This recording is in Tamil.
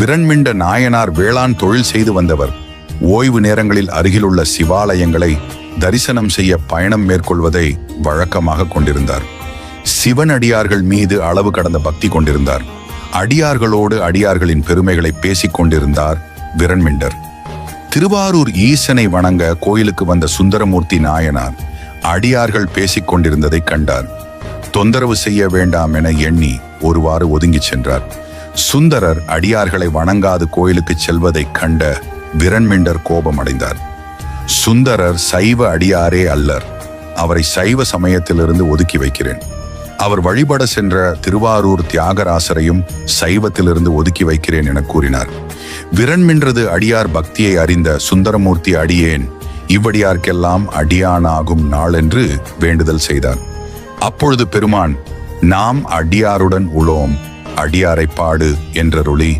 விரண்மிண்ட நாயனார் வேளாண் தொழில் செய்து வந்தவர். ஓய்வு நேரங்களில் அருகிலுள்ள சிவாலயங்களை தரிசனம் செய்ய பயணம் மேற்கொள்வதை வழக்கமாக கொண்டிருந்தார். சிவன் அடியார்கள் மீது அளவு கடந்த பக்தி கொண்டிருந்தார். அடியார்களோடு அடியார்களின் பெருமைகளை பேசிக் கொண்டிருந்தார் விரண்மிண்டர் திருவாரூர் ஈசனை வணங்க கோயிலுக்கு வந்த சுந்தரமூர்த்தி நாயனார் அடியார்கள் பேசிக் கொண்டிருந்ததை கண்டார். தொந்தரவு செய்ய வேண்டாம் என எண்ணி ஒருவாறு ஒதுங்கிச் சென்றார். சுந்தரர் அடியார்களை வணங்காது கோயிலுக்கு செல்வதைக் கண்ட விரண்மிண்டர் கோபமடைந்தார். சுந்தரர் சைவ அடியாரே அல்லர். அவரை சைவ சமயத்திலிருந்து ஒதுக்கி வைக்கிறேன். அவர் வழிபட சென்ற திருவாரூர் தியாகராசரையும் சைவத்திலிருந்து ஒதுக்கி வைக்கிறேன் என கூறினார். விரண்மின்றது அடியார் பக்தியை அறிந்த சுந்தரமூர்த்தி அடியேன் இவ்வடியார்க்கெல்லாம் அடியானாகும் நாளென்று வேண்டுதல் செய்தார். அப்பொழுது பெருமான் நாம் அடியாருடன் உளோம். அடியாரைப்பாடு என்ற என்றருளி